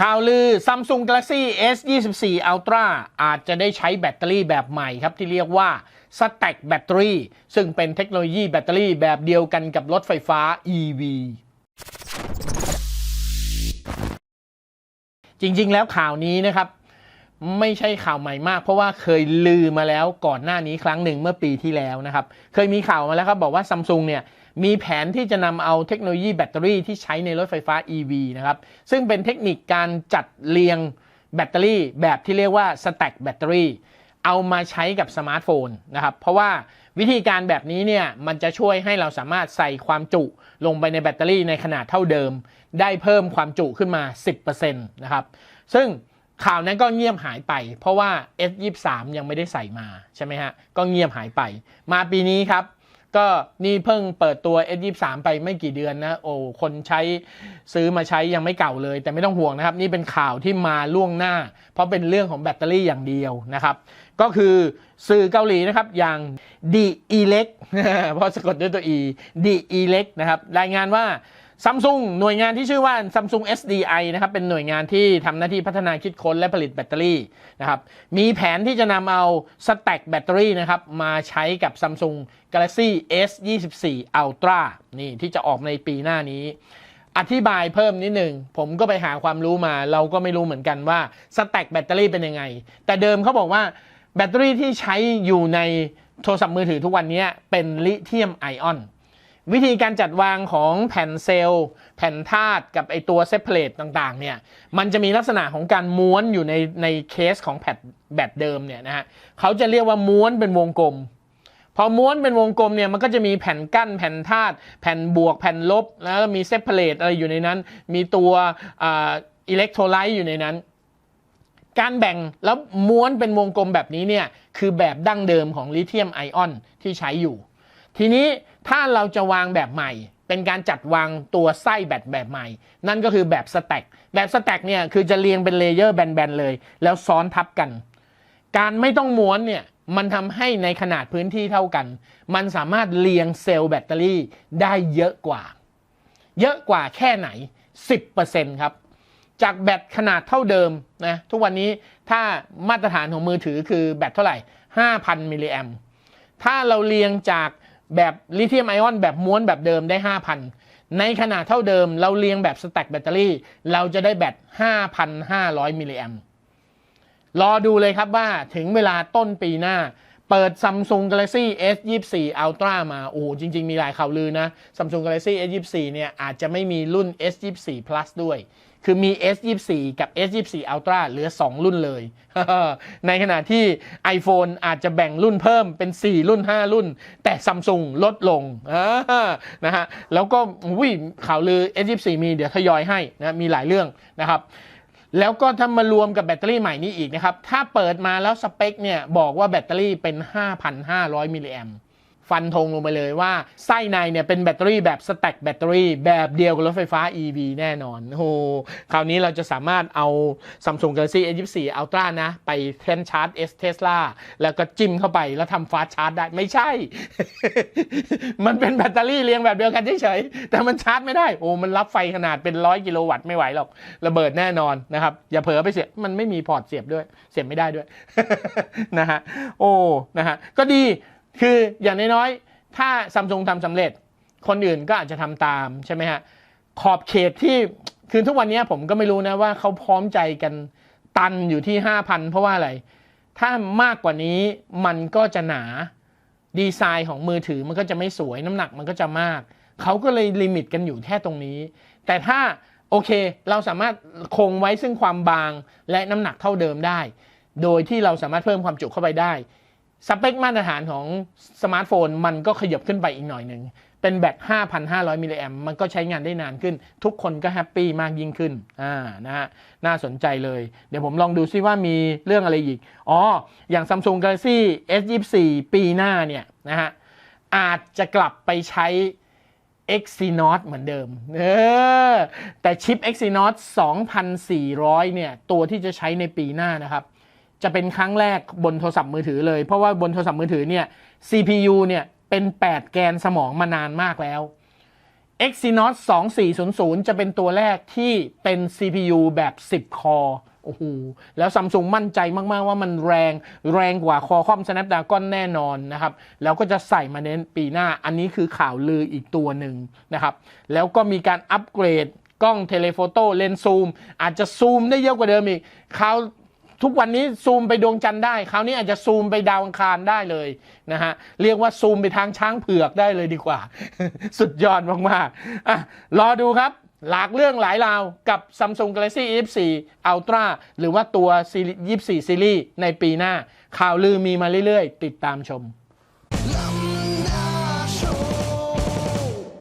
ข่าวลือ Samsung Galaxy S 24 Ultra อาจจะได้ใช้แบตเตอรี่แบบใหม่ครับ ที่เรียกว่า Stack Battery ซึ่งเป็นเทคโนโลยีแบตเตอรี่แบบเดียวกันกับรถไฟฟ้า EV จริงๆ แล้วข่าวนี้นะครับ ไม่ใช่ข่าวใหม่มาก เพราะว่าเคยลือมาแล้วก่อนหน้านี้ครั้งหนึ่งเมื่อปีที่แล้วนะครับ เคยมีข่าวมาแล้วครับบอกว่าซัมซุงเนี่ยมีแผนที่จะนำเอาเทคโนโลยีแบตเตอรี่ที่ใช้ในรถไฟฟ้า EV นะครับซึ่งเป็นเทคนิคการจัดเรียงแบตเตอรี่แบบที่เรียกว่า stack แบตเตอรี่เอามาใช้กับสมาร์ทโฟนนะครับ เพราะว่าวิธีการแบบนี้เนี่ยมันจะช่วยให้เราสามารถใส่ความจุลงไปในแบตเตอรี่ในขนาดเท่าเดิม ได้เพิ่มความจุขึ้นมา 10%นะครับซึ่ง ข่าวนั้นก็เงียบหายไป เพราะว่า S23 ยังไม่ได้ใส่มาใช่ไหมฮะ ก็เงียบหายไป มาปีนี้ครับ ก็นี่เพิ่งเปิดตัว S23 ไปไม่กี่เดือนนะ โอ้ คนใช้ซื้อมาใช้ยังไม่เก่าเลย แต่ไม่ต้องห่วงนะครับ นี่เป็นข่าวที่มาล่วงหน้า เพราะเป็นเรื่องของแบตเตอรี่อย่างเดียวนะครับ ก็คือสื่อเกาหลีนะครับอย่าง D-Elect เพราะสะกดด้วยตัว e D-Elect นะครับรายงานว่า ซัมซุงหน่วยงานที่ชื่อว่า Samsung SDI นะครับเป็นหน่วยงานที่ทำหน้าที่พัฒนาคิดค้นและผลิตแบตเตอรี่นะครับมีแผนที่จะนำเอาสแต็กแบตเตอรี่นะครับมาใช้กับ Samsung Galaxy S 24 Ultra นี่ที่จะออกในปีหน้านี้ อธิบายเพิ่มนิดหนึ่งผมก็ไปหาความรู้มาเราก็ไม่รู้เหมือนกันว่าสแต็กแบตเตอรี่เป็นยังไง แต่เดิมเขาบอกว่าแบตเตอรี่ที่ใช้อยู่ในโทรศัพท์มือถือทุกวันนี้เป็นลิเธียมไอออน วิธีการจัดวางของแผ่นเซลล์ แผ่นธาตุกับไอตัวเซปเปลตต่างๆเนี่ยมันจะมีลักษณะของการม้วนอยู่ในในเคสของแผ่นแบตเดิมเนี่ยนะฮะเขาจะเรียกว่าม้วนเป็นวงกลม พอม้วนเป็นวงกลมเนี่ยมันก็จะมีแผ่นกั้นแผ่นธาตุแผ่นบวกแผ่นลบ แล้วมีเซปเปลตอะไรอยู่ในนั้น มีตัวอิเล็กโทรไลต์อยู่ในนั้น การแบ่งแล้วม้วนเป็นวงกลมแบบนี้เนี่ยคือแบบดั้งเดิมของลิเธียมไอออนที่ใช้อยู่ ทีนี้ถ้าเราจะวางแบบใหม่ เป็นการจัดวางตัวไส้แบตแบบใหม่ นั่นก็คือแบบสแต็กแบบสแต็กเนี่ยคือจะเรียงเป็นเลเยอร์แบนๆเลย แล้วซ้อนทับกัน การไม่ต้องม้วนเนี่ยมันทำให้ในขนาดพื้นที่เท่ากัน มันสามารถเรียงเซลล์แบตเตอรี่ได้เยอะกว่า เยอะกว่าแค่ไหน 10%ครับ จากแบตขนาดเท่าเดิมนะ ทุกวันนี้ถ้ามาตรฐานของมือถือคือแบตเท่าไหร่ 5,000 มิลลิแอมถ้าเราเรียงจาก แบบลิเธียมไอออนแบบม้วนแบบเดิมได้ 5,000 ในขนาดเท่าเดิมเราเรียงแบบสแต็กแบตเตอรี่ เราจะได้แบต 5,500 มิลลิแอมรอดูเลยครับว่าถึงเวลาต้นปีหน้า เปิด Samsung Galaxy S 24 Ultra มาโอ้โหจริง ๆ มีหลายข่าวลือนะ Samsung Galaxy S 24 เนี่ยอาจจะไม่มีรุ่น S 24 Plus ด้วย คือมี S 24 กับ S 24 Ultra เหลือ 2 รุ่นเลย ในขณะที่ iPhone อาจจะแบ่งรุ่นเพิ่มเป็น 4 รุ่น 5 รุ่น แต่ Samsung ลดลงนะฮะแล้วก็วิข่าวลือ S 24 มีเดี๋ยวทยอยให้นะมีหลายเรื่องนะครับแล้วก็ถ้ามารวมกับแบตเตอรี่ใหม่นี้อีกนะครับ ถ้าเปิดมาแล้วสเปคเนี่ยบอกว่าแบตเตอรี่เป็น 5,500 มิลลิแอม ฟันธงลงไปเลยว่า ไส้ในเนี่ยเป็นแบตเตอรี่แบบสแต็กแบตเตอรี่แบบเดียวกับรถไฟฟ้า EV แน่นอนโอ้โหคราวนี้เราจะสามารถเอา Samsung Galaxy S24 Ultra นะ ไปเทนชาร์จ S Tesla แล้วก็จิ้มเข้าไปแล้วทำฟาสชาร์จได้ไม่ใช่ มันเป็นแบตเตอรี่เรียงแบบเดียวกันเฉยๆแต่มันชาร์จไม่ได้ โอ้มันรับไฟขนาดเป็นร้อยกิโลวัตต์ไม่ไหวหรอก ระเบิดแน่นอนนะครับ อย่าเผลอไปเสีย มันไม่มีพอร์ตเสียบด้วย เสียบไม่ได้ด้วยนะฮะโอ้นะฮะก็ดี คืออย่างน้อยๆ ถ้าซัมซุงทำสำเร็จ คนอื่นก็อาจจะทำตามใช่ไหมฮะ ขอบเขตที่คือทุกวันนี้ผมก็ไม่รู้นะว่าเขาพร้อมใจกันตันอยู่ที่ 5,000 เพราะว่าอะไร ถ้ามากกว่านี้มันก็จะหนาดีไซน์ของมือถือมันก็จะไม่สวยน้ำหนักมันก็จะมาก เขาก็เลยลิมิตกันอยู่แค่ตรงนี้ แต่ถ้าโอเคเราสามารถคงไว้ซึ่งความบางและน้ำหนักเท่าเดิมได้ โดยที่เราสามารถเพิ่มความจุเข้าไปได้ สเปคมาตรฐานของสมาร์ทโฟนมันก็ขยับขึ้นไปอีกหน่อยหนึ่ง เป็นแบต 5,500 มิลลิแอมมันก็ใช้งานได้นานขึ้น ทุกคนก็แฮปปี้มากยิ่งขึ้น อ่า นะฮะ น่าสนใจเลย เดี๋ยวผมลองดูซิว่ามีเรื่องอะไรอีก อ๋อ อย่าง Samsung Galaxy S24 ปีหน้าเนี่ยนะฮะ อาจจะกลับไปใช้ Exynos เหมือนเดิม เออ แต่ชิป Exynos 2,400 เนี่ย ตัวที่จะใช้ในปีหน้านะครับ จะเป็นครั้งแรกบนโทรศัพท์มือถือเลย เพราะว่าบนโทรศัพท์มือถือเนี่ย CPU เนี่ยเป็น 8 แกนสมองมานานมากแล้ว Exynos 2400 จะเป็นตัวแรกที่เป็น CPU แบบ 10 คอโอ้โห แล้วซัมซุงมั่นใจมาก ๆ ว่ามันแรงแรงกว่าคอคอม Snapdragon แน่นอนนะครับ แล้วก็จะใส่มาในปีหน้า อันนี้คือข่าวลืออีกตัวหนึ่งนะครับ แล้วก็มีการอัปเกรดกล้องเทเลโฟโต้เลนส์ซูม อาจจะซูมได้เยอะกว่าเดิมอีกคราว ทุกวันนี้ซูมไปดวงจันทร์ได้คราวนี้อาจจะซูมไปดาวอังคารได้เลยนะฮะเรียกว่าซูมไปทางช้างเผือกได้เลยดีกว่า สุดยอดมากๆอะรอดูครับหลากเรื่องหลายราวกับ Samsung Galaxy S4 Ultra หรือว่าตัวซีรีส์24ซีรีส์ในปีหน้า ข่าวลือมีมาเรื่อยๆ ติดตามชม